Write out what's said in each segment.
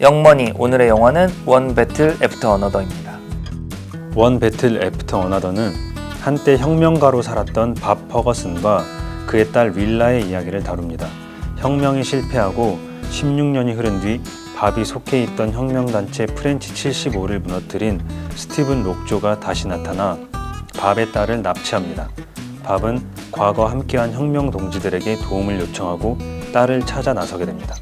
영머니 오늘의 영화는 원 배틀 애프터 어너더입니다. 원 배틀 애프터 어나더는 한때 혁명가로 살았던 밥 퍼거슨과 그의 딸 윌라의 이야기를 다룹니다. 혁명이 실패하고 16년이 흐른 뒤 밥이 속해 있던 혁명단체 프렌치 75를 무너뜨린 스티븐 록조가 다시 나타나 밥의 딸을 납치합니다. 밥은 과거 함께한 혁명 동지들에게 도움을 요청하고 딸을 찾아 나서게 됩니다.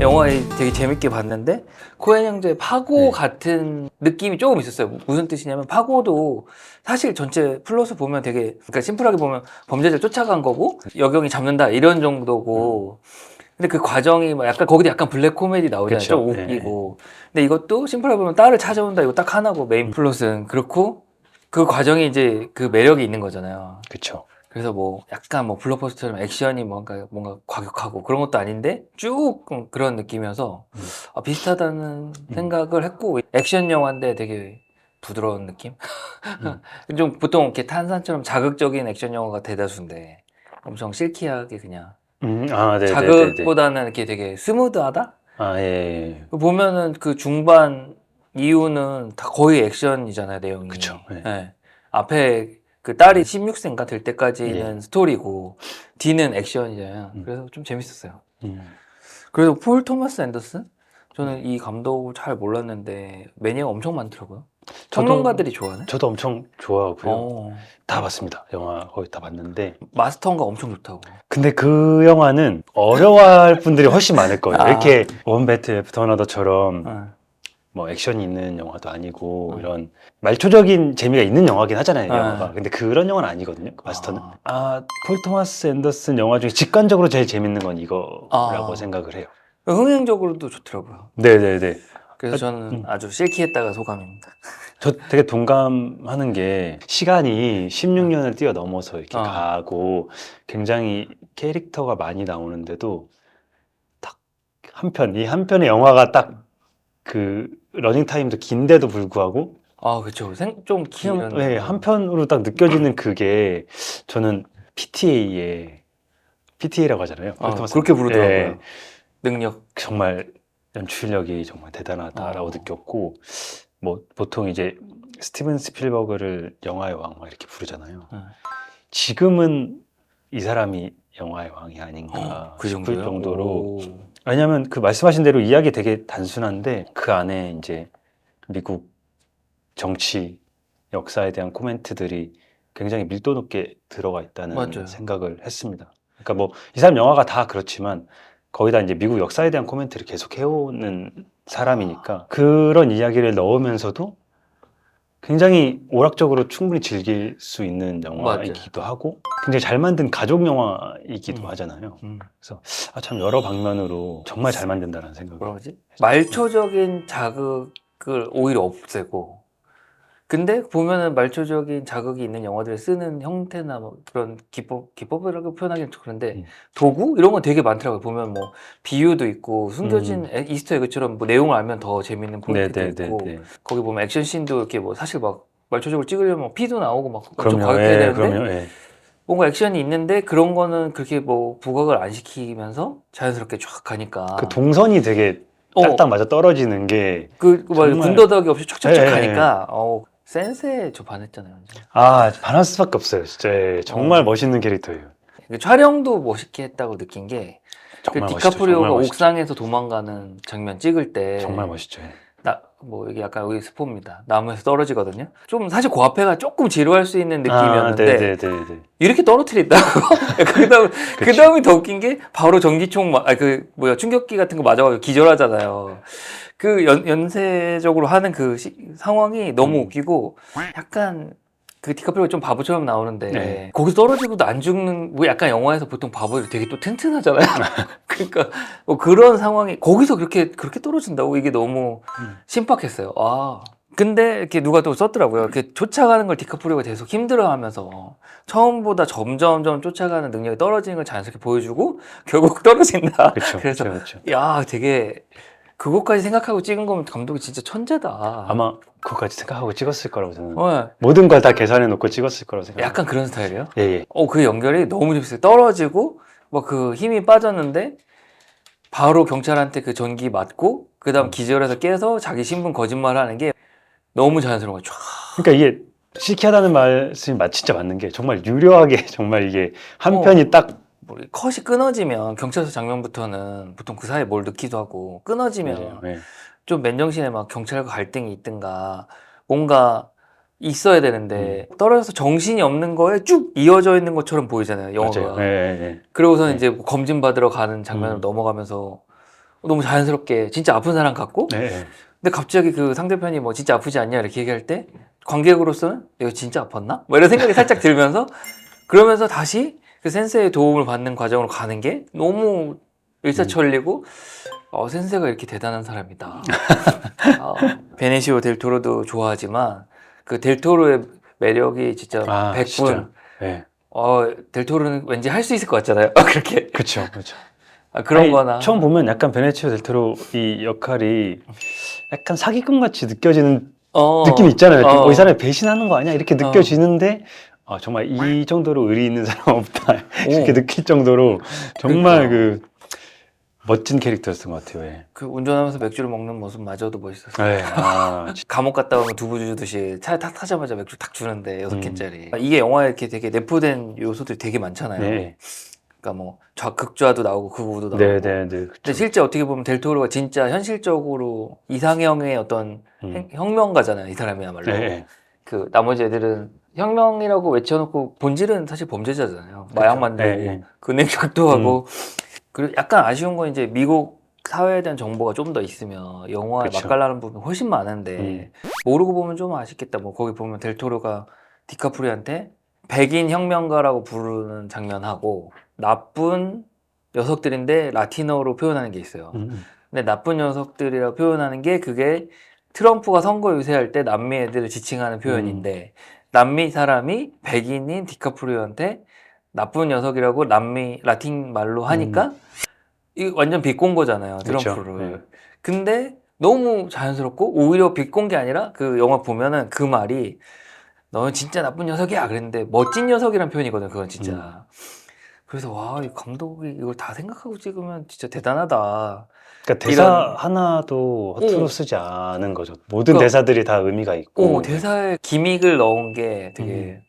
영화 되게 재밌게 봤는데 코엔 형제의 파고 네. 같은 느낌이 조금 있었어요. 무슨 뜻이냐면 파고도 사실 전체 플롯을 보면 되게 그러니까 심플하게 보면 범죄자를 쫓아간 거고 여경이 잡는다 이런 정도고 근데 그 과정이 막 약간 거기도 약간 블랙 코미디 나오잖아요. 그쵸. 좀 네. 웃기고. 근데 이것도 심플하게 보면 딸을 찾아온다 이거 딱 하나고 메인 플롯은 그렇고 그 과정이 이제 그 매력이 있는 거잖아요. 그렇죠. 그래서 뭐 약간 뭐 블록버스터처럼 액션이 뭔가 뭔가 과격하고 그런 것도 아닌데 쭉 그런 느낌이어서 음. 아, 비슷하다는 생각을 했고 액션 영화인데 되게 부드러운 느낌? 좀 보통 이렇게 탄산처럼 자극적인 액션 영화가 대다수인데 엄청 실키하게 그냥 음, 아, 네, 네, 네, 네. 자극보다는 이렇게 되게 스무드하다? 아, 예, 예. 그 보면은 그 중반 이후는 다 거의 액션이잖아요 내용이. 그쵸, 네. 예. 앞에 그 딸이 16세인가 될 때까지는 스토리고 뒤는 액션이잖아요. 예. 음. 그래서 좀 재밌었어요. 음. 그래서 폴 토마스 앤더슨? 저는 이 감독을 잘 몰랐는데 매니아가 엄청 많더라고요. 평론가들이 좋아하네. 저도 엄청 좋아하고요. 어, 다 봤습니다. 영화 거의 다 봤는데. 마스터인가 엄청 좋다고. 근데 그 영화는 어려워할 분들이 훨씬 많을 거예요. 아. 이렇게 원 배트 애프터 어너더처럼 어. 뭐 액션이 있는 영화도 아니고 어. 이런 말초적인 재미가 있는 영화긴 하잖아요, 이 아. 영화가. 근데 그런 영화는 아니거든요, 그 마스터는. 아. 아, 폴 토마스 앤더슨 영화 중에 직관적으로 제일 재밌는 건 이거라고 아. 생각을 해요. 흥행적으로도 좋더라고요. 네네네. 그래서 아, 저는 음. 아주 실키했다가 소감입니다. 저 되게 동감하는 게 시간이 16년을 뛰어넘어서 이렇게 아. 가고 굉장히 캐릭터가 많이 나오는데도 딱 한 편, 이 한 편의 영화가 딱 그 러닝 타임도 긴데도 불구하고 아, 그쵸. 생, 좀 그냥 기는. 네, 한 편으로 딱 느껴지는 그게 저는 PTA의 PTA라고 하잖아요. 아, 토마스. 그렇게 부르더라고요. 예, 능력. 정말 연출력이 정말 대단하다라고 어. 느꼈고 뭐 보통 이제 스티븐 스필버그를 영화의 왕 막 이렇게 부르잖아요. 네. 지금은 이 사람이 영화의 왕이 아닌가 그 싶을 정도요? 정도로 오. 왜냐하면 그 말씀하신 대로 이야기 되게 단순한데 그 안에 이제 미국 정치 역사에 대한 코멘트들이 굉장히 밀도 높게 들어가 있다는 맞아요. 생각을 했습니다. 그러니까 뭐 이 사람 영화가 다 그렇지만 거기다 이제 미국 역사에 대한 코멘트를 계속 해오는 사람이니까 그런 이야기를 넣으면서도 굉장히 오락적으로 충분히 즐길 수 있는 영화이기도 하고 굉장히 잘 만든 가족 영화이기도 음. 하잖아요. 음. 아, 참 여러 방면으로 정말 잘 만든다는 생각을 뭐라 그러지? 말초적인 자극을 오히려 없애고 근데 보면은 말초적인 자극이 있는 영화들을 쓰는 형태나 뭐 그런 기법 기법이라고 표현하기는 좀 그런데 음. 도구 이런 건 되게 많더라고요. 보면 뭐 비유도 있고 숨겨진 에- 이스터 에그처럼 뭐 내용을 알면 더 재밌는 포인트도 있고 음. 네네네. 거기 보면 액션 씬도 이렇게 뭐 사실 막 말초적으로 찍으려면 피도 나오고 막 엄청. 과격해야 예, 되는데 그럼요. 예. 뭔가 액션이 있는데 그런 거는 그렇게 뭐 부각을 안 시키면서 자연스럽게 쫙 가니까 그 동선이 되게 어. 딱딱 맞아 떨어지는 게 그, 그 말, 정말- 군더더기 없이 촉촉촉 예, 예, 가니까, 어, 센스에 저 반했잖아요. 완전. 아, 반할 수밖에 없어요. 진짜 예, 정말 어. 멋있는 캐릭터예요. 그 촬영도 멋있게 했다고 느낀 게, 그 정말 멋있죠. 디카프리오가 정말 멋있죠. 옥상에서 도망가는 장면 찍을 때, 정말 멋있죠. 예. 나, 뭐, 이게 약간 여기 스포입니다. 나무에서 떨어지거든요. 좀 사실 그 앞에가 조금 지루할 수 있는 느낌이었는데, 아, 네네 네. 이렇게 떨어뜨린다고? 그 다음, 그 그쵸. 다음이 더 웃긴 게, 바로 전기총, 마- 아, 그, 뭐야, 충격기 같은 거 맞아가지고 기절하잖아요. 그 연, 연쇄적으로 하는 그 시- 상황이 너무 음. 웃기고, 약간, 그 디카프리오가 좀 바보처럼 나오는데, 네. 거기서 떨어지고도 안 죽는, 뭐 약간 영화에서 보통 바보들이 되게 또 튼튼하잖아요. 그러니까, 뭐 그런 상황이, 거기서 그렇게, 그렇게 떨어진다고 이게 너무 음. 신박했어요. 아. 근데 이렇게 누가 또 썼더라고요. 이렇게 쫓아가는 걸 디카프리오가 계속 힘들어하면서 처음보다 점점점 쫓아가는 능력이 떨어지는 걸 자연스럽게 보여주고 결국 떨어진다. 그렇죠. 그래서 그렇죠. 야, 되게 그것까지 생각하고 찍은 거면 감독이 진짜 천재다. 아마 그것까지 생각하고 찍었을 거라고 저는 어, 모든 걸 다 계산해 놓고 찍었을 거라고 생각해요. 약간 그런 스타일이에요. 예, 예. 어, 그 연결이 너무 재밌어요. 떨어지고 뭐그 힘이 빠졌는데 바로 경찰한테 그 전기 맞고 그다음 음. 기절해서 깨서 자기 신분 거짓말 하는 게 너무 자연스러운 거죠. 그러니까 이게 시키하다는 말씀이 맞- 진짜 맞는 게 정말 유려하게 정말 이게 한 어. 편이 딱뭐 컷이 끊어지면 경찰서 장면부터는 보통 그 사이에 뭘 넣기도 하고 끊어지면 네. 좀 맨정신에 막 경찰과 갈등이 있든가 뭔가 있어야 되는데 음. 떨어져서 정신이 없는 거에 쭉 이어져 있는 것처럼 보이잖아요 영화가. 맞아요. 네, 네. 그러고서는 네. 이제 뭐 검진 받으러 가는 장면으로 음. 넘어가면서 너무 자연스럽게 진짜 아픈 사람 같고 네, 네. 근데 갑자기 그 상대편이 뭐 진짜 아프지 않냐 이렇게 얘기할 때 관객으로서는 이거 진짜 아팠나? 뭐 이런 생각이 살짝 들면서 그러면서 다시 그 센세의 도움을 받는 과정으로 가는 게 너무 일사천리고 어, 센세가 이렇게 대단한 사람이다. 어, 베네시오 델 토로도 좋아하지만 그 델 토로의 매력이 진짜 아, 100분. 진짜. 네. 어, 델 토로는 왠지 할 수 있을 것 같잖아요. 그렇게 그렇죠. 그렇죠. 아, 그런 아니, 거나 처음 보면 약간 베네치오 델토로 이 역할이 약간 사기꾼 같이 느껴지는 어, 느낌이 있잖아요. 어. 어, 이 사람이 배신하는 거 아니야? 이렇게 느껴지는데 아, 정말 이 정도로 의리 있는 사람 없다. 이렇게 오. 느낄 정도로 정말. 그 멋진 캐릭터였던 것 같아요. 예. 그 운전하면서 맥주를 먹는 모습마저도 멋있었어요. 네. 아, 감옥 갔다 오면 두부 주듯이 차에 탁 타자마자 맥주 탁 주는데 여섯 음. 캔짜리. 이게 영화에 이렇게 되게 내포된 요소들이 되게 많잖아요. 네. 그러니까 뭐 좌, 극좌도 나오고 극우도 나오고. 네, 네, 네. 근데. 실제 어떻게 보면 델토로가 진짜 현실적으로 이상형의 어떤 음. 행- 혁명가잖아요. 이 사람이야말로. 네, 네. 그 나머지 애들은 혁명이라고 외쳐놓고 본질은 사실 범죄자잖아요. 마약 그렇죠. 만들고 네, 네. 근행작도 하고. 그리고 약간 아쉬운 건 이제 미국 사회에 대한 정보가 좀 더 있으면 영화에 그쵸. 맛깔나는 부분이 훨씬 많은데 음. 모르고 보면 좀 아쉽겠다. 뭐 거기 보면 델토로가 디카프리한테 백인 혁명가라고 부르는 장면하고 나쁜 녀석들인데 라틴어로 표현하는 게 있어요. 음. 근데 나쁜 녀석들이라고 표현하는 게 그게 트럼프가 선거 유세할 때 남미 애들을 지칭하는 음. 표현인데 남미 사람이 백인인 디카프리오한테 나쁜 녀석이라고 남미 라틴 말로 하니까 이거 완전 비꼰 거잖아요 음. 그쵸. 트럼프를. 네. 근데 너무 자연스럽고 오히려 게 아니라 그 영화 보면은 그 말이 너는 진짜 나쁜 녀석이야 그랬는데 멋진 녀석이란 표현이거든 그건 진짜. 음. 그래서 와, 이 감독이 이걸 다 생각하고 찍으면 진짜 대단하다. 그러니까 대사 이런- 하나도 허투루 오. 쓰지 않은 거죠. 모든 그러니까- 대사들이 다 의미가 있고. 어, 대사에 기믹을 넣은 게 되게 음.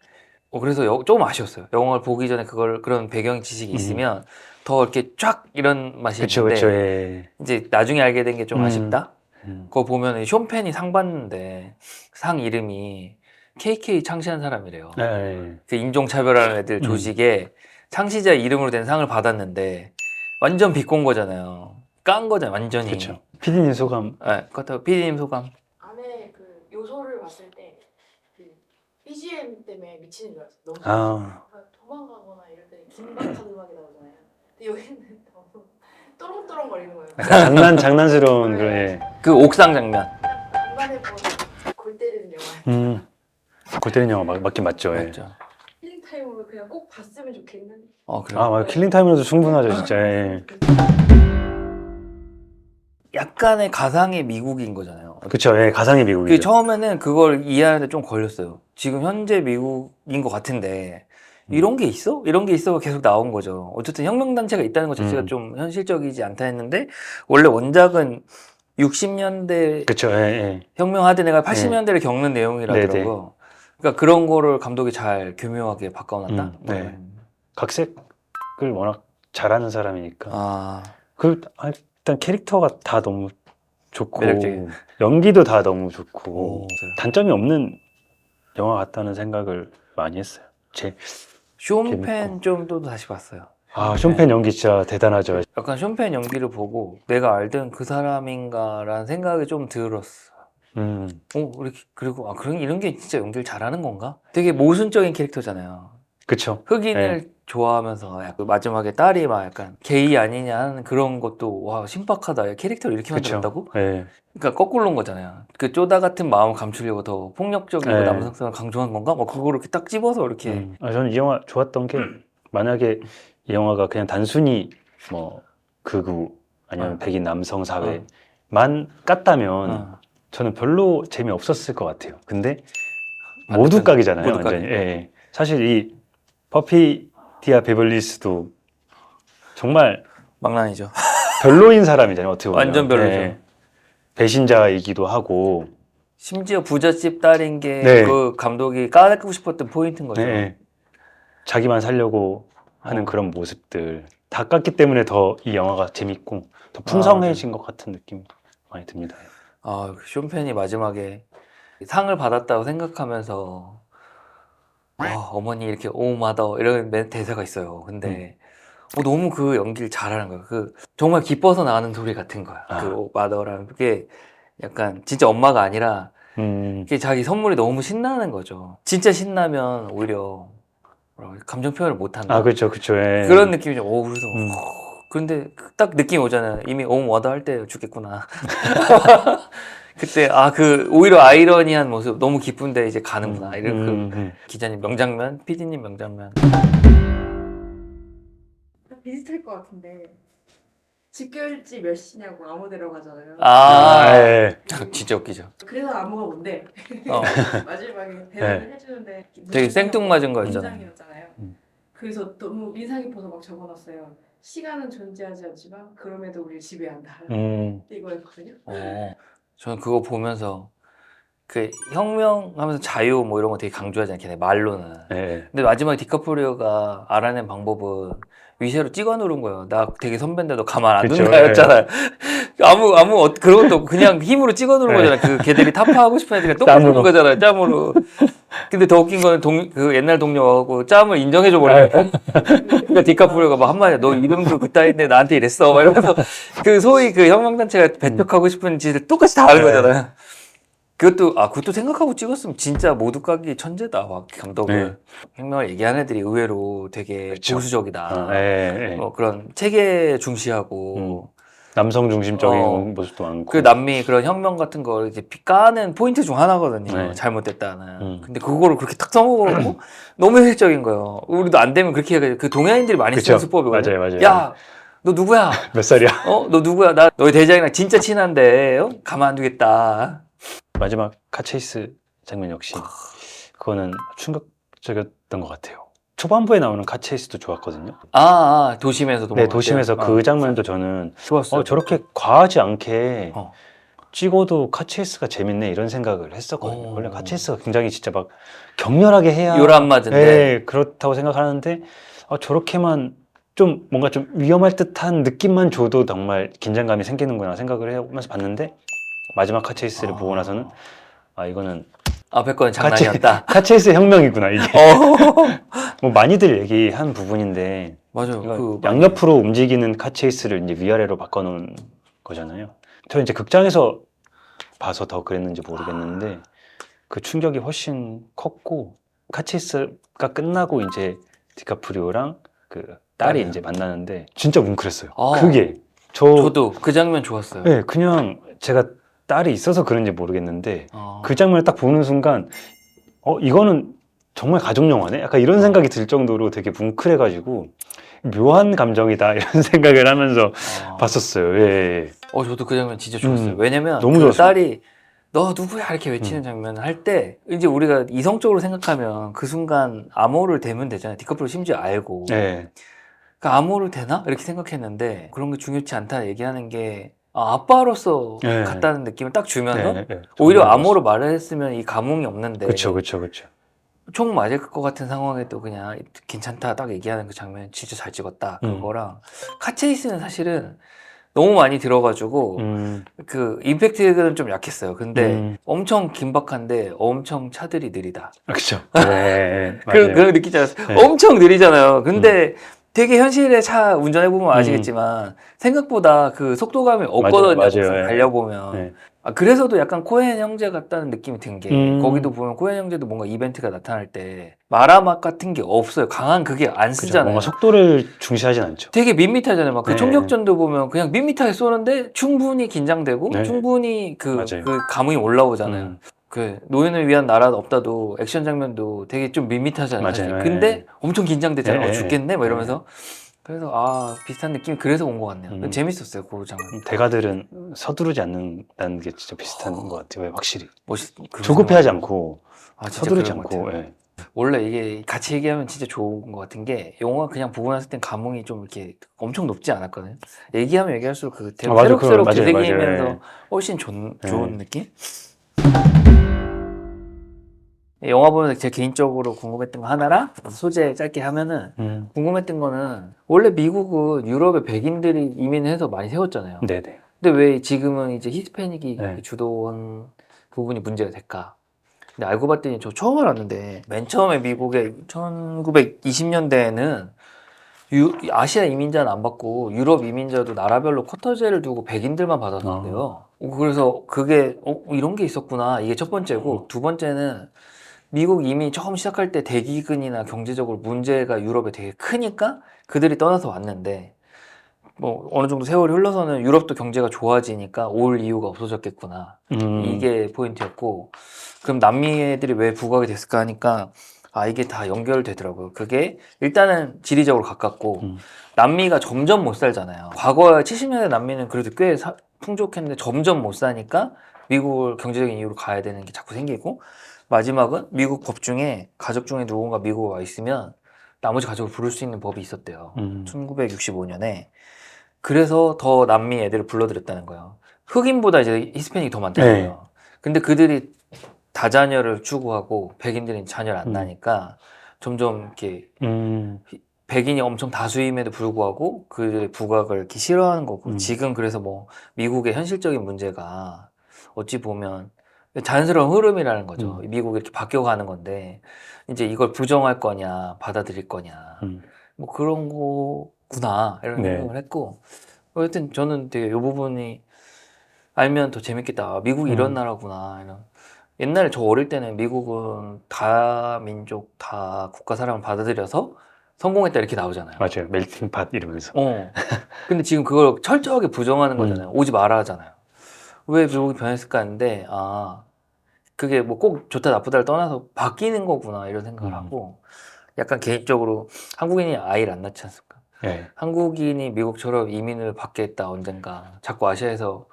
어, 그래서 여- 조금 아쉬웠어요. 영화를 보기 전에 그걸 그런 배경 지식이 음. 있으면 더 이렇게 쫙 이런 맛이 그렇죠, 있는데 그렇죠. 예. 이제 나중에 알게 된 게 좀 음. 아쉽다. 음. 그거 보면 쇼펜이 상 받는데 상 이름이 KK 창시한 사람이래요. 예, 예. 그 인종차별하는 애들 음. 조직에 창시자 이름으로 된 상을 받았는데 완전 비꼰 거잖아요. 깐 거잖아요, 완전히. 그렇죠. 피디님 소감. 네, 그렇다고 피디님 소감. 안에 그 요소를 봤을 때그 BGM 때문에 미치는 줄 알았어요. 너무 아. 도망가거나 이럴 때 긴박한 음악이 나오잖아요. 근데 여기는 너무 또롱또롱 거리는 거예요. 장난 장난스러운 그런. 예. 그 옥상 장면. 중간에 보는 골 때리는 영화. 음. 골 때리는 영화 맞, 맞긴 맞죠. 예. 맞죠. 타임으로 그냥 꼭 봤으면 좋겠는. 어, 그래. 아, 맞아. 킬링 타임으로도 충분하죠, 진짜. 예. 약간의 가상의 미국인 거잖아요. 그렇죠. 예, 가상의 그 미국이죠. 처음에는 그걸 이해하는데 좀 걸렸어요. 지금 현재 미국인 것 같은데 음. 이런 게 있어? 이런 게 있어가 계속 나온 거죠. 어쨌든 혁명 단체가 있다는 것 자체가 음. 좀 현실적이지 않다 했는데 원래 원작은 60년대 그렇죠. 예, 예. 혁명하던 애가 80년대를 겪는 네네. 내용이라더라고요. 그러니까 그런 거를 감독이 잘 교묘하게 바꿔놨다. 음, 네. 각색을 워낙 잘하는 사람이니까. 아, 그 아, 일단 캐릭터가 다 너무 좋고 매력적인. 연기도 다 너무 좋고 오. 단점이 없는 영화 같다는 생각을 많이 했어요. 제, 쇼펜 재밌고. 좀또 다시 봤어요. 아, 쇼펜 연기 진짜 대단하죠. 약간 쇼펜 연기를 보고 내가 알던 그 사람인가라는 생각이 좀 들었어. 음, 어, 이렇게 그리고 아 그런 이런 게 진짜 연기를 잘하는 건가? 되게 모순적인 캐릭터잖아요. 그쵸. 흑인을 좋아하면서 약간 마지막에 딸이 막 약간 게이 아니냐 하는 그런 것도 와 신박하다. 야, 캐릭터를 이렇게 그쵸. 만들었다고? 예. 그러니까 거꾸로인 거잖아요. 그 쪼다 같은 마음을 감추려고 더 폭력적이고 네. 남성성을 강조한 건가? 뭐 그거를 이렇게 딱 집어서 이렇게 음. 아, 저는 이 영화 좋았던 게 만약에 이 영화가 그냥 단순히 뭐 극우 아니면 어. 백인 남성 사회만 깠다면 어. 저는 별로 재미 없었을 것 같아요. 근데 반대편, 모두 각이잖아요. 모두 완전히. 예, 예. 사실 이 퍼피 디아 베벌리스도 정말 망난이죠. 별로인 사람이잖아요. 어떻게 보면 완전 별로죠. 네. 배신자이기도 하고 심지어 부잣집 딸인 게 네. 그 감독이 까고 싶었던 포인트인 거죠. 네. 자기만 살려고 하는 어. 그런 모습들 다 깠기 때문에 더 이 영화가 재밌고 더 풍성해진 것 같은 느낌 많이 듭니다. 아, 그 쇼펜이 마지막에 상을 받았다고 생각하면서 와, 어머니 이렇게 오 마더 이런 멘- 대사가 있어요. 근데 음. 어, 너무 그 연기를 잘하는 거야. 그 정말 기뻐서 나가는 소리 같은 거야. 아. 그 오 마더라는 게 약간 진짜 엄마가 아니라 음, 그게 자기 선물이 너무 신나는 거죠. 진짜 신나면 오히려 뭐라고 해야- 감정 표현을 못 한다. 아 그렇죠, 그렇죠. 예. 그런 느낌이죠. 오, 그래서 음. 어, 그런데 딱 느낌 오잖아요. 이미 옴 와더 할때 죽겠구나. 그때 아 그 오히려 아이러니한 모습 너무 기쁜데 이제 가는구나. 이런 그 음, 음. 기자님 명장면, PD님 명장면. 비슷할 것 같은데 직결지 몇 시냐고 암호 데려가잖아요. 아, 아, 예. 진짜 웃기죠. 그래서 암호가 뭔데? 어, 마지막에 대답을 해주는데 되게 생뚱맞은 거였잖아요. 음. 그래서 너무 민상 깊어서 막 적어놨어요. 시간은 존재하지 않지만 그럼에도 우리를 지배한다. 음, 이거였거든요. 어, 저는 그거 보면서 그 혁명하면서 자유 뭐 이런 거 되게 강조하잖아요. 걔네 말로는. 예. 근데 마지막에 디카프리오가 알아낸 방법은 위세로 찍어 누른 거예요. 나 되게 선배인데 너 가만 안 그쵸, 둔다였잖아요. 아무 아무 어- 그런 것도 없고 그냥 힘으로 찍어 누른 거잖아요. 그 걔들이 타파하고 싶은 애들이 똑같은 네. 거잖아요. 짬으로. 근데 더 웃긴 거는 동, 그 옛날 동료하고 짬을 인정해줘 버려요. 네. 그러니까 디카프리오가 막 한마디야. 너 이름도 그따위인데 나한테 이랬어. 막 이러면서 그 소위 그 혁명단체가 배척하고 싶은 짓을 똑같이 다 하는 네. 거잖아요. 그것도 아 그것도 생각하고 찍었으면 진짜 모두 까기 천재다. 막 감독을 네. 혁명을 얘기하는 애들이 의외로 되게 그렇죠. 보수적이다. 아, 예, 예. 뭐 그런 체계 중시하고 남성 중심적인 어. 모습도 많고. 그 남미 그런 혁명 같은 걸 이제 비- 까는 포인트 중 하나거든요. 네. 잘못됐다는. 음. 근데 그거를 그렇게 탁 써먹어갖고 너무 현실적인 거예요. 우리도 안 되면 그렇게 해가지고 그 동양인들이 많이. 쓰는 수법이거든요. 맞아요, 맞아요. 야, 너 누구야? 몇 살이야? 어, 너 누구야? 나 너희 대장이랑 진짜 친한데 어? 가만 안 두겠다. 마지막 카체이스 장면 역시 그거는 충격적이었던 것 같아요. 초반부에 나오는 카체이스도 좋았거든요. 아, 아 도심에서 도망갈 네, 도심에서 때. 그 어, 장면도 저는 좋았어요. 어, 저렇게 과하지 않게 어. 찍어도 카체이스가 재밌네 이런 생각을 했었거든요. 어. 원래 카체이스가 굉장히 진짜 막 격렬하게 해야 요란 맞은데. 네, 그렇다고 생각하는데 어, 저렇게만 좀 뭔가 좀 위험할 듯한 느낌만 줘도 정말 긴장감이 생기는구나 생각을 하면서 봤는데 마지막 카체이스를 아. 보고 나서는 아 이거는 앞에 거는 카체, 장난이 었다. 카체이스 혁명이구나 이게 어. 뭐 많이들 얘기한 부분인데 맞아요. 그 양옆으로 움직이는 카체이스를 이제 위아래로 바꿔놓은 거잖아요. 저 이제 극장에서 봐서 더 그랬는지 모르겠는데 그 충격이 훨씬 컸고 카체이스가 끝나고 이제 디카프리오랑 그 딸이 딸이요. 이제 만나는데 진짜 뭉클했어요. 아. 그게 저 저도 그 장면 좋았어요. 네, 그냥 제가 딸이 있어서 그런지 모르겠는데 어. 그 장면을 딱 보는 순간 어 이거는 정말 가족 영화네 약간 이런 생각이 들 정도로 되게 뭉클해가지고 묘한 감정이다 이런 생각을 하면서 어. 봤었어요. 예, 예. 어, 저도 그 장면 진짜 좋았어요. 음, 왜냐면 너무 그 좋았어요. 음. 딸이 너 누구야 이렇게 외치는 장면을 할때 이제 우리가 이성적으로 생각하면 그 순간 암호를 대면 되잖아요. 디커플로 심지어 알고. 예. 그러니까 암호를 대나 이렇게 생각했는데 그런 게 중요치 않다 얘기하는 게 아, 아빠로서 네. 같다는 느낌을 딱 주면서 예, 예. 오히려 암호로 말을 했으면 이 감흥이 없는데 그쵸 그쵸 그쵸. 총 맞을 것 같은 상황에 또 그냥 괜찮다 딱 얘기하는 그 장면 진짜 잘 찍었다 음. 그거랑 카체이스는 사실은 너무 많이 들어가지고 음, 그 임팩트는 좀 약했어요. 근데 음. 엄청 긴박한데 엄청 차들이 느리다. 아, 그쵸. 예, 예, 그, 맞아요. 그런 느끼지 않았어요? 네. 음. 엄청 느리잖아요. 근데 되게 현실의 차 운전해 보면 아시겠지만 생각보다 그 속도감이 없거든요. 맞아요, 맞아요. 예. 달려보면. 네. 아, 그래서도 약간 코엔 형제 같다는 느낌이 든 게 음. 거기도 보면 코엔 형제도 뭔가 이벤트가 나타날 때 마라맛 같은 게 없어요. 강한 그게 안 그죠. 쓰잖아요. 뭔가 속도를 중시하진 않죠. 되게 밋밋하잖아요. 막 그 네. 총격전도 보면 그냥 밋밋하게 쏘는데 충분히 긴장되고 네. 충분히 그, 맞아요. 그 감흥이 올라오잖아요. 음. 그 노인을 위한 나라는 없다도 액션 장면도 되게 좀 밋밋하잖아요. 맞아요. 사실. 네. 근데 엄청 긴장되잖아요. 네. 어, 죽겠네? 막 이러면서. 그래서 아 비슷한 느낌이 그래서 온 것 같네요. 음. 재밌었어요 그 장면. 대가들은 서두르지 않는다는 게 진짜 비슷한 것 같아요. 확실히 멋있. 조급해하지 않고 아, 서두르지 않고. 예. 원래 이게 같이 얘기하면 진짜 좋은 것 같은 게 영화 그냥 보고 났을 땐 감흥이 좀 이렇게 엄청 높지 않았거든요. 얘기하면 얘기할수록 그 아, 맞아, 새록새록 되새기면서. 훨씬 좋은, 네. 좋은 느낌? 영화 보면서 제 개인적으로 궁금했던 거 하나랑 소재 짧게 하면은 음. 궁금했던 거는 원래 미국은 유럽에 백인들이 이민해서 많이 세웠잖아요. 네네. 근데 왜 지금은 이제 히스패닉이 네. 주도한 부분이 문제가 될까? 근데 알고 봤더니 저 처음 알았는데 맨 처음에 미국에 1920년대에는 유, 아시아 이민자는 안 받고 유럽 이민자도 나라별로 쿼터제를 두고 백인들만 받았는데요. 어, 그래서 그게 어, 이런 게 있었구나. 이게 첫 번째고 두 번째는 미국 이민 처음 시작할 때 대기근이나 경제적으로 문제가 유럽에 되게 크니까 그들이 떠나서 왔는데 뭐 어느 정도 세월이 흘러서는 유럽도 경제가 좋아지니까 올 이유가 없어졌겠구나. 음. 이게 포인트였고 그럼 남미 애들이 왜 부각이 됐을까 하니까 아 이게 다 연결되더라고요. 그게 일단은 지리적으로 가깝고 음. 남미가 점점 못 살잖아요. 과거 70년대 남미는 그래도 꽤 사- 풍족했는데 점점 못 사니까 미국을 경제적인 이유로 가야 되는 게 자꾸 생기고 마지막은 미국 법 중에 가족 중에 누군가 미국에 와 있으면 나머지 가족을 부를 수 있는 법이 있었대요. 음. 1965년에 그래서 더 남미 애들을 불러들였다는 거예요. 흑인보다 이제 히스패닉이 더 많다는 네. 거예요. 근데 그들이 다자녀를 추구하고 백인들이 자녀를 안 음. 낳으니까 점점 이렇게 음. 백인이 엄청 다수임에도 불구하고 그들의 부각을 이렇게 싫어하는 거고 음. 지금 그래서 뭐 미국의 현실적인 문제가 어찌 보면 자연스러운 흐름이라는 거죠. 음. 미국이 이렇게 바뀌어가는 건데 이제 이걸 부정할 거냐 받아들일 거냐 음. 뭐 그런 거구나 이런 네. 생각을 했고 하여튼 저는 되게 이 부분이 알면 더 재밌겠다 아, 미국이 이런 음. 나라구나 이런 옛날에 저 어릴 때는 미국은 다 민족 다 국가 사랑을 받아들여서 성공했다 이렇게 나오잖아요 맞아요. 멜팅 팟 이러면서. 어 근데 지금 그걸 철저하게 부정하는 음. 거잖아요 오지 마라 하잖아요 왜 미국이 변했을까 했는데 아 그게 뭐 꼭 좋다 나쁘다를 떠나서 바뀌는 거구나 이런 생각을 음. 하고 약간 개인적으로 한국인이 아이를 안 낳지 않습니까 네. 한국인이 미국처럼 이민을 받겠다 언젠가 자꾸 아시아에서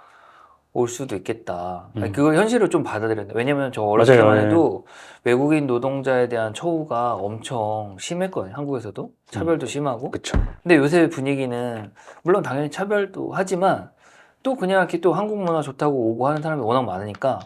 올 수도 있겠다. 음. 그걸 현실을 좀 받아들였는데 왜냐면 저 어렸을 맞아요. 때만 예. 해도 외국인 노동자에 대한 처우가 엄청 심했거든요. 한국에서도 차별도 심하고. 그쵸. 근데 요새 분위기는 물론 당연히 차별도 하지만 또 그냥 이렇게 또 한국 문화 좋다고 오고 하는 사람이 워낙 많으니까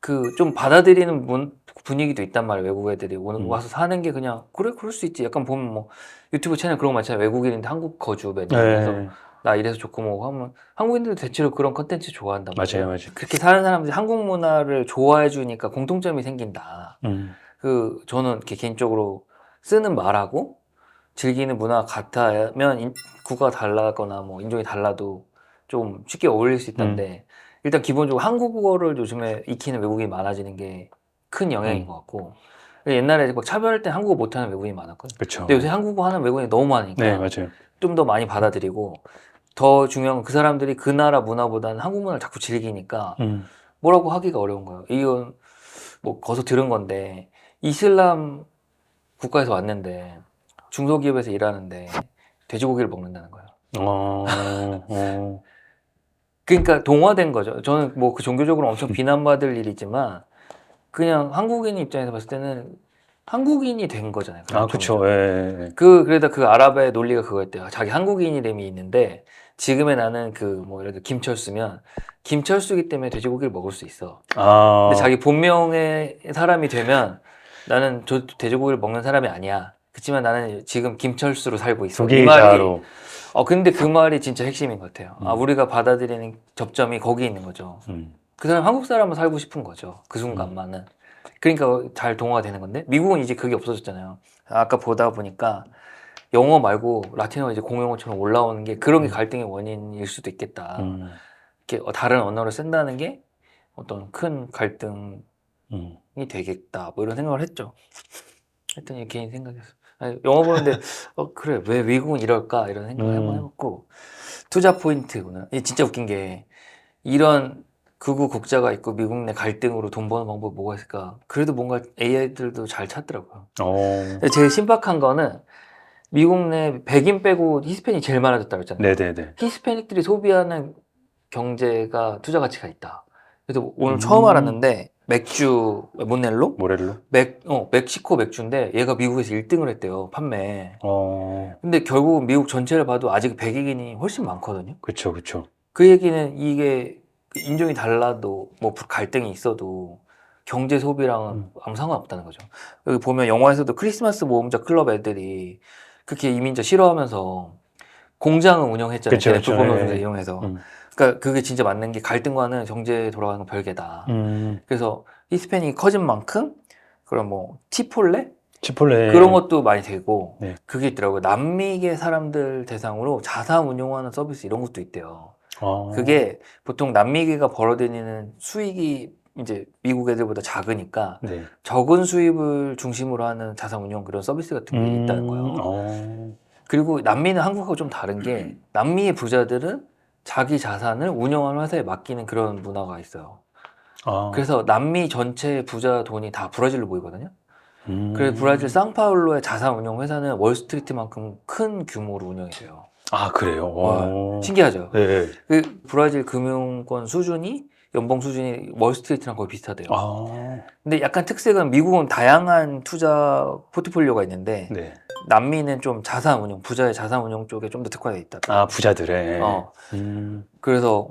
그 좀 받아들이는 문- 분위기도 있단 말이에요. 외국 애들이 오는 음. 와서 사는 게 그냥 그래 그럴 수 있지. 약간 보면 뭐 유튜브 채널 그런 거 많잖아요. 외국인인데 한국 거주 네. 나 이래서 좋고 뭐 하면 한국인들도 대체로 그런 컨텐츠 좋아한단 말이에요. 맞아요, 맞아요. 그렇게 사는 사람들이 한국 문화를 좋아해 주니까 공통점이 생긴다. 음. 그 저는 이렇게 개인적으로 쓰는 말하고 즐기는 문화 같으면 인- 국가가 달라거나 뭐 인종이 달라도 좀 쉽게 어울릴 수 있다는데 일단 기본적으로 한국어를 요즘에 익히는 외국인이 많아지는 게 큰 영향인 음. 것 같고 옛날에 막 차별할 때 한국어 못하는 외국인이 많았거든요. 그쵸. 근데 요새 한국어 하는 외국인이 너무 많으니까 네, 맞아요. 좀더 많이 받아들이고 더 중요한 건 그 사람들이 그 나라 문화보다는 한국 문화를 자꾸 즐기니까 음. 뭐라고 하기가 어려운 거예요. 이건 뭐 거기서 들은 건데 이슬람 국가에서 왔는데 중소기업에서 일하는데 돼지고기를 먹는다는 거예요. 어, 어. 그러니까 동화된 거죠. 저는 뭐 그 종교적으로 엄청 비난받을 일이지만 그냥 한국인 입장에서 봤을 때는 한국인이 된 거잖아요. 아, 그쵸. 예, 예. 그 그래다 그 아랍의 논리가 그거였대요. 자기 한국인이 됨이 있는데 지금의 나는 그 뭐 예를 들어 김철수면 김철수기 때문에 돼지고기를 먹을 수 있어. 아. 근데 자기 본명의 사람이 되면 나는 저 돼지고기를 먹는 사람이 아니야. 그렇지만 나는 지금 김철수로 살고 있어. 이 말이. 어 근데 그 말이 진짜 핵심인 것 같아요. 아 음. 우리가 받아들이는 접점이 거기 있는 거죠. 음. 그 사람 한국 사람은 살고 싶은 거죠. 그 순간만은. 그러니까 잘 동화가 되는 건데 미국은 이제 그게 없어졌잖아요. 아까 보다 보니까 영어 말고 라틴어가 이제 공용어처럼 올라오는 게 그런 게 음. 갈등의 원인일 수도 있겠다. 음. 이렇게 다른 언어를 쓴다는 게 어떤 큰 갈등이 음. 되겠다. 뭐 이런 생각을 했죠. 하여튼 이 개인 생각이었어. 아니, 영어 보는데 어 그래 왜 미국은 이럴까 이런 생각을 음. 한번 해봤고 투자 포인트구나. 이게 진짜 웃긴 게 이런 극우 국자가 있고 미국 내 갈등으로 돈 버는 방법이 뭐가 있을까? 그래도 뭔가 AI들도 잘 찾더라고요. 어. 근데 제일 신박한 거는 미국 내 백인 빼고 히스패닉 제일 많아졌다고 했잖아요. 네네네. 히스패닉들이 소비하는 경제가 투자 가치가 있다. 그래서 오늘 음. 처음 알았는데 맥주 모넬로 모렐로? 맥, 어, 멕시코 맥주인데 얘가 미국에서 1등을 했대요 판매. 어, 근데 결국 미국 전체를 봐도 아직 백익인이 훨씬 많거든요. 그쵸, 그쵸. 그 얘기는 이게 인종이 달라도 뭐 갈등이 있어도 경제 소비랑은 음. 아무 상관없다는 거죠. 여기 보면 영화에서도 크리스마스 모험자 클럽 애들이 그렇게 이민자 싫어하면서 공장을 운영했잖아요. 그쵸, 그쵸. 불법노동자 예. 이용해서. 음. 그러니까 그게 진짜 맞는 게 갈등과는 경제 돌아가는 건 별개다. 음, 그래서 히스패닉이 커진 만큼 그런 뭐 치폴레 치폴레. 그런 것도 많이 되고 네. 그게 있더라고요. 남미계 사람들 대상으로 자사 운용하는 서비스 이런 것도 있대요. 아, 그게 보통 남미계가 벌어들이는 수익이 이제 미국 애들보다 작으니까 네. 적은 수입을 중심으로 하는 자산 운용 그런 서비스 같은 게 있다는 거예요. 어, 그리고 남미는 한국하고 좀 다른 게 남미의 부자들은 자기 자산을 운영하는 회사에 맡기는 그런 문화가 있어요. 아, 그래서 남미 전체 부자 돈이 다 브라질로 모이거든요. 음. 그래서 브라질 상파울로의 자산 운용 회사는 월스트리트만큼 큰 규모로 운영이 돼요. 아, 그래요? 어. 신기하죠? 네, 네. 그 브라질 금융권 수준이 연봉 수준이 월스트리트랑 거의 비슷하대요. 아, 근데 약간 특색은 미국은 다양한 투자 포트폴리오가 있는데 네. 남미는 좀 자산 운용, 부자의 자산 운용 쪽에 좀 더 특화되어 있다. 아, 부자들의. 어, 음, 그래서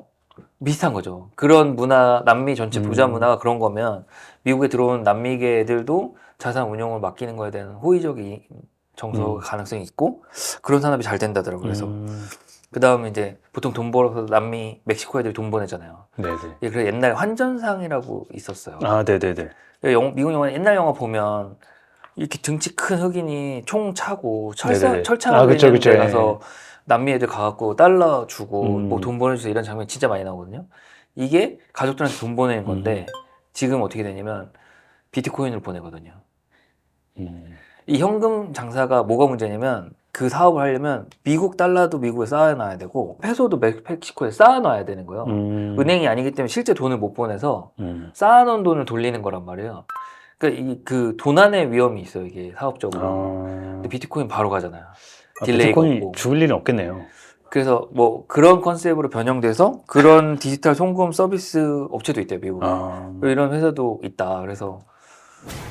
비슷한 거죠. 그런 문화, 남미 전체 부자 음. 문화가 그런 거면 미국에 들어온 남미계 애들도 자산 운용을 맡기는 거에 대한 호의적인 정서 음. 가능성이 있고 그런 산업이 잘 된다더라고요. 그래서 음, 그 다음에 이제 보통 돈 벌어서 남미, 멕시코 애들이 돈 보내잖아요. 네네. 예, 그래서 옛날에 환전상이라고 있었어요. 아, 네네네. 영- 미국 영화 옛날 영화 보면 이렇게 등치 큰 흑인이 총 차고 철사 네네네. 철창 아, 아, 그쵸, 있는 그쵸. 데 예. 가서 남미 애들 가갖고 달러 주고 음. 뭐 돈 보내주세요 이런 장면 진짜 많이 나오거든요. 이게 가족들한테 돈 보내는 건데 음. 지금 어떻게 되냐면 비트코인을 보내거든요. 음, 이 현금 장사가 뭐가 문제냐면 그 사업을 하려면 미국 달러도 미국에 쌓아놔야 되고 페소도 멕- 멕시코에 쌓아놔야 되는 거예요. 음, 은행이 아니기 때문에 실제 돈을 못 보내서 음. 쌓아놓은 돈을 돌리는 거란 말이에요. 그러니까 이그 도난의 위험이 있어요 이게 사업적으로. 아, 근데 비트코인 바로 가잖아요. 아, 딜레이가 비트코인이 없고. 죽을 일은 없겠네요. 그래서 뭐 그런 컨셉으로 변형돼서 그런 디지털 송금 서비스 업체도 있대요 미국에. 아, 이런 회사도 있다. 그래서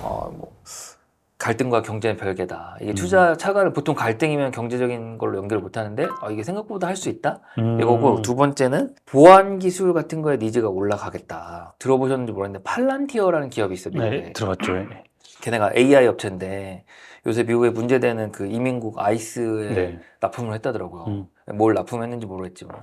어뭐 갈등과 경제는 별개다. 이게 음. 투자 차가를 보통 갈등이면 경제적인 걸로 연결을 못 하는데 아, 이게 생각보다 할 수 있다. 음. 이거고 두 번째는 보안 기술 같은 거에 니즈가 올라가겠다. 들어보셨는지 모르겠는데 팔란티어라는 기업이 있어요 미국에. 네, 들어봤죠. 예. 걔네가 AI 업체인데 요새 미국에 문제되는 그 이민국 아이스에 네. 납품을 했다더라고요. 음. 뭘 납품했는지 모르겠지만.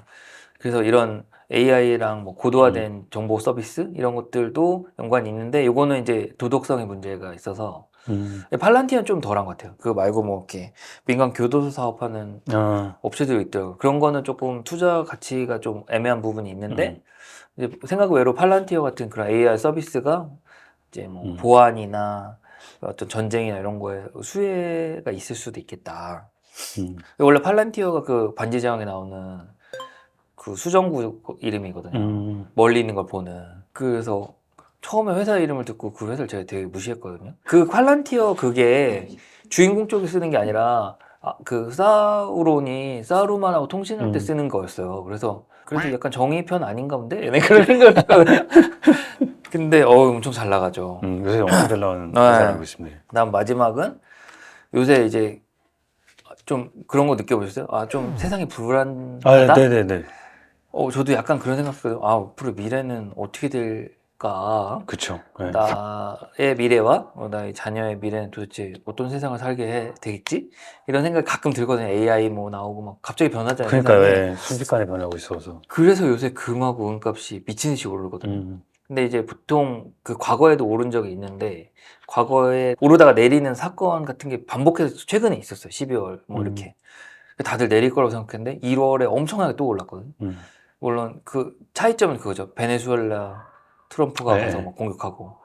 그래서 이런 AI랑 뭐 고도화된 음. 정보 서비스 이런 것들도 연관이 있는데 요거는 이제 도덕성의 문제가 있어서 음. 팔란티아는 좀 덜한 것 같아요. 그거 말고 뭐 이렇게 민간 교도소 사업하는 아, 업체들이 있더라고요. 그런 거는 조금 투자 가치가 좀 애매한 부분이 있는데 음. 이제 생각 외로 팔란티어 같은 그런 AI 서비스가 이제 뭐 음. 보안이나 어떤 전쟁이나 이런 거에 수혜가 있을 수도 있겠다. 음. 원래 팔란티어가 그 반지 제왕에 나오는 그 수정구 이름이거든요. 음. 멀리 있는 걸 보는. 그래서 처음에 회사 이름을 듣고 그 회사를 제가 되게 무시했거든요. 그 팔란티어 그게 주인공 쪽에 쓰는 게 아니라 아, 그 사우론이 사루만하고 통신할 때 음. 쓰는 거였어요. 그래서 그래서 약간 정의편 아닌가 본데? 얘네 그런 생각을 했거든요. 근데 어 엄청 잘 나가죠. 음, 요새 엄청 잘 나오는 네. 회사 알고 있습니다. 그다음 마지막은 요새 이제 좀 그런 거 느껴보셨어요? 아 좀 세상이 불안하다. 아, 네네네. 어 저도 약간 그런 생각했어요. 아 앞으로 미래는 어떻게 될까? 그쵸. 네. 나의 미래와 어, 나의 자녀의 미래는 도대체 어떤 세상을 살게 해, 되겠지? 이런 생각이 가끔 들거든요. AI 뭐 나오고 막 갑자기 변하잖아요. 그러니까 세상이. 왜 순식간에 변하고 있어서. 그래서 요새 금하고 은값이 미친 듯이 오르거든요. 음. 근데 이제 보통 그 과거에도 오른 적이 있는데 과거에 오르다가 내리는 사건 같은 게 반복해서 최근에 있었어요. 12월 뭐 음. 이렇게. 다들 내릴 거라고 생각했는데 1월에 엄청나게 또 올랐거든 요. 음. 물론 그 차이점은 그거죠. 베네수엘라 트럼프가 네. 가서 막 공격하고.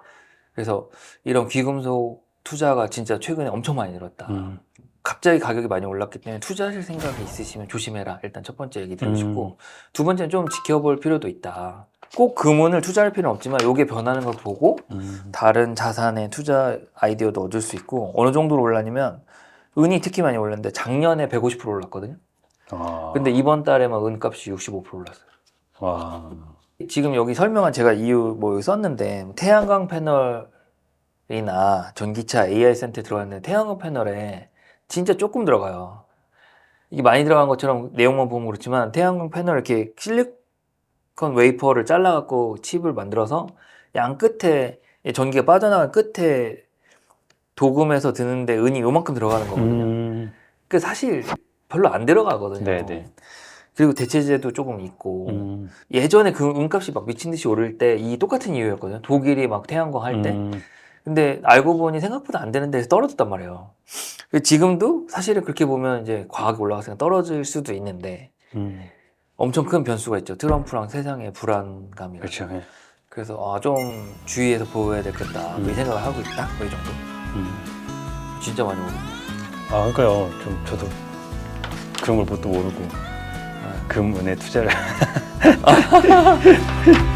그래서 이런 귀금속 투자가 진짜 최근에 엄청 많이 늘었다. 음. 갑자기 가격이 많이 올랐기 때문에 투자하실 생각이 있으시면 조심해라. 일단 첫 번째 얘기 드리고 음. 싶고 두 번째는 좀 지켜볼 필요도 있다. 꼭 금은을 투자할 필요는 없지만 이게 변하는 걸 보고 음. 다른 자산에 투자 아이디어도 얻을 수 있고 어느 정도로 올랐냐면 은이 특히 많이 올랐는데 작년에 150% 올랐거든요. 아. 근데 이번 달에만 은값이 65% 올랐어요. 와. 지금 여기 설명한 제가 이유 뭐 여기 썼는데 태양광 패널이나 전기차 AI 센터에 들어갔는데 태양광 패널에 진짜 조금 들어가요. 이게 많이 들어간 것처럼 내용만 보면 그렇지만 태양광 패널 이렇게 실리콘 웨이퍼를 잘라갖고 칩을 만들어서 양 끝에 전기가 빠져나간 끝에 도금해서 드는데 은이 요만큼 들어가는 거거든요. 음, 그 사실 별로 안 들어가거든요. 네네. 그리고 대체제도 조금 있고 음, 예전에 그 은값이 막 미친 듯이 오를 때 이 똑같은 이유였거든요. 독일이 막 태양광 할 때. 음, 근데 알고 보니 생각보다 안 되는 데서 떨어졌단 말이에요. 그리고 지금도 사실은 그렇게 보면 이제 과학이 올라가서 떨어질 수도 있는데 음, 엄청 큰 변수가 있죠. 트럼프랑 세상의 불안감이. 그렇죠. 예. 그래서 아, 좀 주의해서 보호해야 되겠다. 음. 이 생각을 하고 있다. 뭐이 정도. 음. 진짜 많이 오고. 아 그러니까요. 좀 저도 그런 걸 뭣도 모르고 네. 금은에 투자를